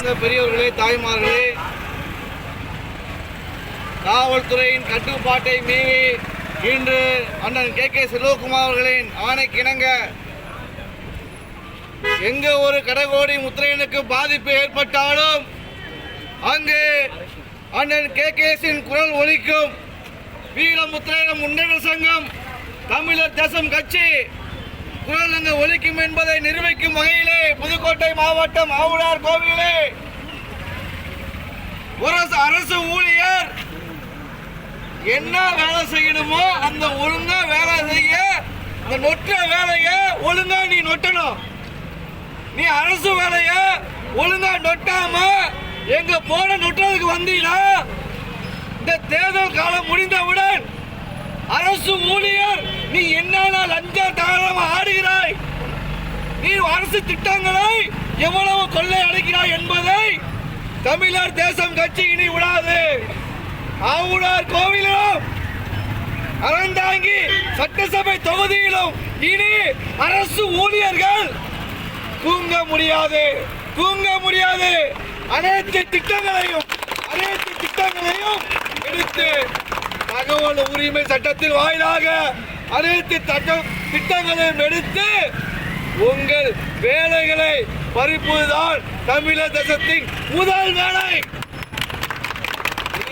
சார்ந்த பெரியவர்களே தாய்மார்களே காவல்துறையின் கட்டுப்பாட்டை மீறி இன்று அண்ணன் கே. கே. செல்வகுமார் அவர்களின் ஆணைக்கிணங்க எங்க ஒரு கடகோடி முத்திரையனுக்கு பாதிப்பு ஏற்பட்டாலும் அங்கு அண்ணன் கே. கேஸின் குரல் ஒலிக்கும் வீர முத்திரையன முன்னேற்ற சங்கம் தமிழர் தேசம் கட்சி குரல் அங்கு ஒலிக்கும் என்பதை நிரூபிக்கும் வகையிலே புதுக்கோட்டை மாவட்டம் ஆவுடார் கோவிலே ஒரு அரசு ஊழியர் என்ன வேலை செய்யணுமோ அந்த ஒழுங்கா வேலை செய்ய அந்த நொற்ற வேலைய ஒழுங்கா நீ நொட்டணும். நீ அரசு வேலைய ஒழுங்கா நொட்டாம எங்க போன நொட்டுறதுக்கு வந்தீங்கன்னா இந்த தேர்தல் காலம் முடிந்தவுடன் அரசு ஊழியர் நீ என்னென்ன லஞ்ச தாராளம் ஆடுகிறாய்? நீ அரசு திட்டங்களை எவ்வளவு கொள்ளை அடைக்கிறாய் என்பதை தமிழர் தேசம் கட்சி இனி விடாது. ஆவுடார் கோவிலும் அறந்தாங்கி சட்டசபை தொகுதியிலும் இனி அரசு ஊழியர்கள் தூங்க முடியாது. தூங்க முடியாது. அனைத்து திட்டங்களையும் அனைத்து திட்டங்களையும் எடுத்து தகவல் உரிமை சட்டத்தில் வாயிலாக அனைத்து தட்ட திட்டங்களையும் எடுத்து உங்கள் வேலைகளை பறிப்பதுதான் தமிழர் தேசத்தின் முதல் வேலை.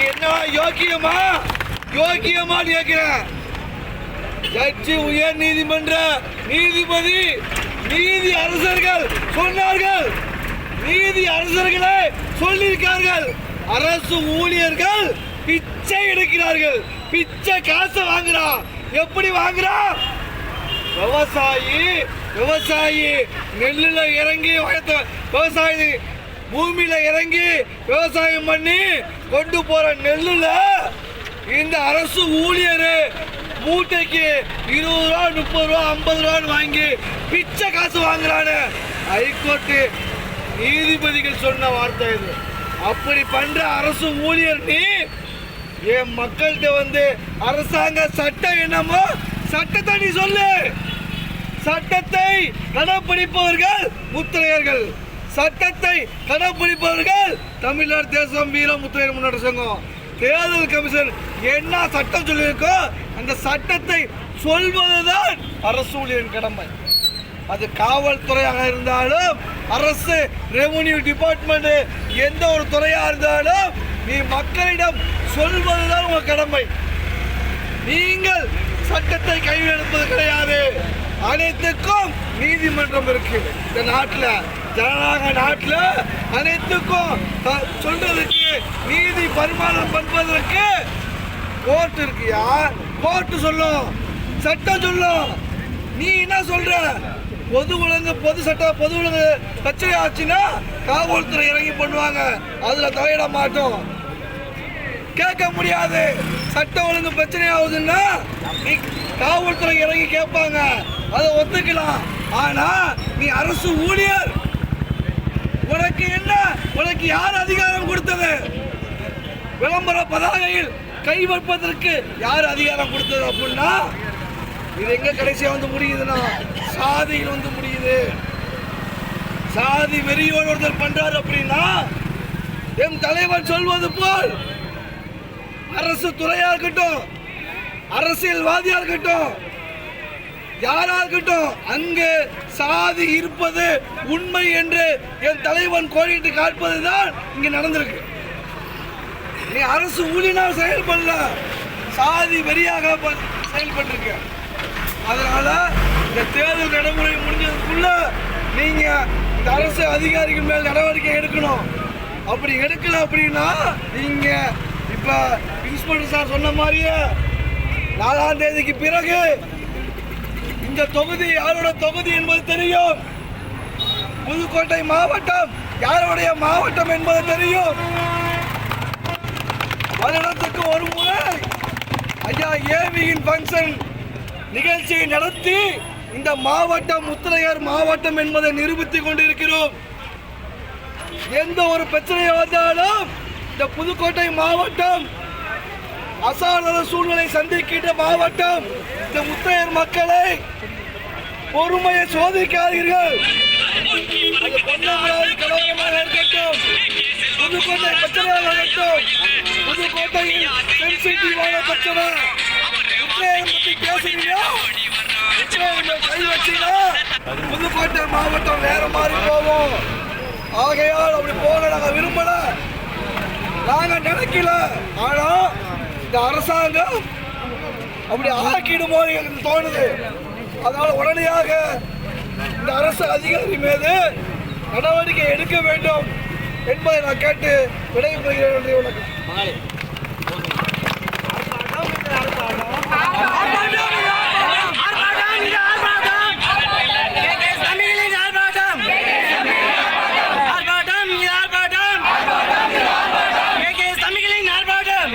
என்ன யோக்கியமா? யோக்கியமா கேட்கிறேன் ஜட்ஜி உயர் நீதிமன்ற நீதிபதி நீதி அரசர்கள் சொன்னார்கள். நீதி அரசர்களே சொல்லியிருக்கார்கள். அரசு ஊழியர்கள் பிச்சை எடுக்கிறார்கள். பிச்சை காசை வாங்குறான் எப்படி வாங்குறான் விவசாயி விவசாயி நெல்லுல இறங்கி வயத்த- விவசாயி பூமியில இறங்கி விவசாயம் பண்ணி கொண்டு போற நெல்லுல இந்த அரசு ஊழியர் மூட்டைக்கு இருபது ரூபா முப்பது ரூபா ஐம்பது ரூபான்னு வாங்கி பிச்சை காசு வாங்குறானு. ஹைகோர்ட்டு நீதிபதிகள் சொன்ன வார்த்தை இது. அப்படி பண்ற அரசு ஊழியர் நீ என் மக்கள்கிட்ட வந்து அரசாங்க சட்டம் என்னமோ சட்டத்தை நீ சொல்லு. சட்டத்தை கடைபிடிப்பவர்கள் முத்திரையர்கள். சட்டத்தை கடைபிடிப்பவர்கள் தமிழ்நாடு தேசம் வீர முத்திரையர் முன்னேற்ற சங்கம். தேர்தல் கமிஷன் என்ன சட்டம் சொல்லியிருக்கோ அந்த சட்டத்தை சொல்வதுதான் அரசு ஊழியரின் கடமை. அது காவல்துறையாக இருந்தாலும் அரசு ரெவன்யூ டிபார்ட்மெண்ட் எந்த ஒரு துறையாக இருந்தாலும் நீ மக்களிடம் சொல்வதுதான் உங்க கடமை. நீங்கள் சட்டத்தை கையில் எடுப்பது கிடையாது. அனைத்துக்கும் நீதிமன்றம் இருக்கு. இந்த நாட்டில் ஜனநாயக நாட்டில் அனைத்துக்கும் த- சொல்றதுக்கு நீதி பரிமாணம் பண்ணுவதற்கு கோர்ட் இருக்கியா கோர்ட்டு சொல்லும். சட்டம் சொல்லும். நீ என்ன சொல்ற? பொது ஒழுங்கு பொது சட்டம் பொது ஒழுங்கு பிரச்சனை ஆச்சுன்னா காவல்துறை இறங்கி பண்ணுவாங்க. அதுல தலையிட மாட்டோம். கேட்க முடியாது. சட்டம் ஒழுங்கு பிரச்சனை ஆகுதுன்னா நீ காவல்துறை இறங்கி கேட்பாங்க. அதை ஒத்துக்கலாம். ஆனா நீ அரசு ஊழியர். உனக்கு என்ன? உனக்கு யார் அதிகாரம் கொடுத்தது? விளம்பர பதாகையில் கை வைப்பதற்கு யார் அதிகாரம் கொடுத்தது அப்படின்னா இது எங்க கடைசியா வந்து முடியுதுன்னா சாதியில் வந்து முடியுது. சாதி வெறியோடு ஒருத்தர் பண்றாரு அப்படின்னா என் தலைவர் சொல்வது போல் அரசு துறையா இருக்கட்டும் அரசியல்வாதியா இருக்கட்டும் யாரா இருக்கட்டும் அங்கு சாதி இருப்பது உண்மை என்று என் தலைவன் கோரிட்டு காட்பதுதான் இங்க நடந்திருக்கு. நீ அரசு ஊழினா செயல்படல சாதி வெறியாக ப- செயல்பட்டிருக்க. அதனால இந்த தேர்தல் நடைமுறை முடிஞ்சதுக்குள்ள நீங்க இந்த அரசு அதிகாரிகள் மேல் நடவடிக்கை எடுக்கணும். அப்படி எடுக்கல அப்படின்னா நீங்க இப்ப சார் சொன்ன மாதிரியே நாலாம் தேதிக்கு பிறகு இந்த தொகுதி யாரோட தொகுதி என்பது தெரியும். புதுக்கோட்டை மாவட்டம் யாருடைய மாவட்டம் என்பது தெரியும். வருடத்துக்கு ஒரு முறை ஐயா ஏவியின் ஃபங்க்ஷன் நிகழ்ச்சியை நடத்தி இந்த மாவட்டம் முத்திரையர் மாவட்டம் என்பதை நிரூபித்துக் கொண்டிருக்கிறோம். எந்த ஒரு பிரச்சனையை வந்தாலும் இந்த புதுக்கோட்டை மாவட்டம் அசாதாரண சூழ்நிலை சந்திக்கின்ற மாவட்டம் இந்த முத்தையர் மக்களை பொறுமையை சோதிக்காதீர்கள். அது புதுக்கோட்டை கலவரமாக இருக்கட்டும். புதுக்கோட்டை பிரச்சனையாகட்டும் புதுக்கோட்டையில் சென்சிட்டிவான பிரச்சனை. உக்ரைன் பத்தி பேசுறீங்க? உக்ரைன் கை வச்சீங்கன்னா புதுக்கோட்டை மாவட்டம் நேரம் மாறி போவோம் ஆகையால் அப்படி போக நாங்கள் விரும்பலை. நாங்க நினைக்கல. ஆனா இந்த அரசாங்கம் அப்படி ஆக்கிடுமோ எனக்கு தோணுது. அதனால உடனடியாக இந்த அரசு அதிகாரி மீது நடவடிக்கை எடுக்க வேண்டும் என்பதை நான் கேட்டு விடைபெறுகிறேன். நன்றி வணக்கம் தமிழின் ஆர்ப்பாட்டம் ஆர்ப்பாட்டம் இது ஆர்ப்பாட்டம் கே தமிழின் ஆர்ப்பாட்டம்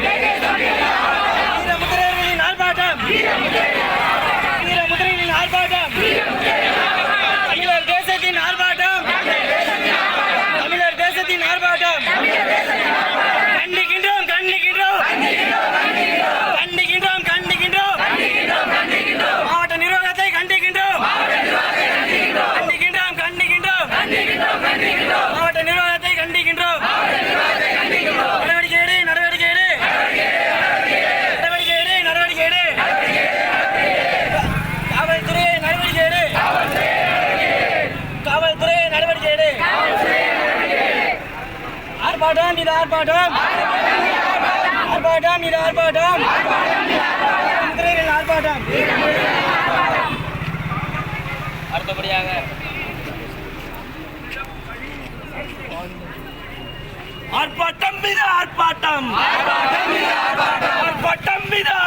வீரமுத்திரையர்களின் ஆர்ப்பாட்டம் வீரமுத்திரையர்களின் ஆர்ப்பாட்டம் தமிழர் தேசத்தின் ஆர்ப்பாட்டம் தமிழர் தேசத்தின் ஆர்ப்பாட்டம் கண்டிக்கின்றோம் கண்டிக்கின்றோம் கண்டிக்கின்றோம் கண்டிக்கின்றோம் மாவட்ட நிர்வாகத்தை கண்டிக்கின்றோம் கண்டிக்கின்றோம் கண்டிக்கின்றோம் மாவட்ட நிர்வாகத்தை கண்டிக்கின்றோம் நடவடிக்கை எடு நடவடிக்கை எடு நடவடிக்கை எடு நடவடிக்கை எடு காவல்துறையை நடவடிக்கை எடு காவல்துறையை நடவடிக்கை எடு ஆர்ப்பாட்டம். இது ஆர்ப்பாட்டம் இது ஆர்ப்பாட்டம். ஆர்ப்பாட்டம். அடுத்தபடியாக. ஆர்ப்பாட்டம் மீது ஆர்ப்பாட்டம். ஆர்ப்பாட்டம் மீது ஆர்ப்பாட்டம்.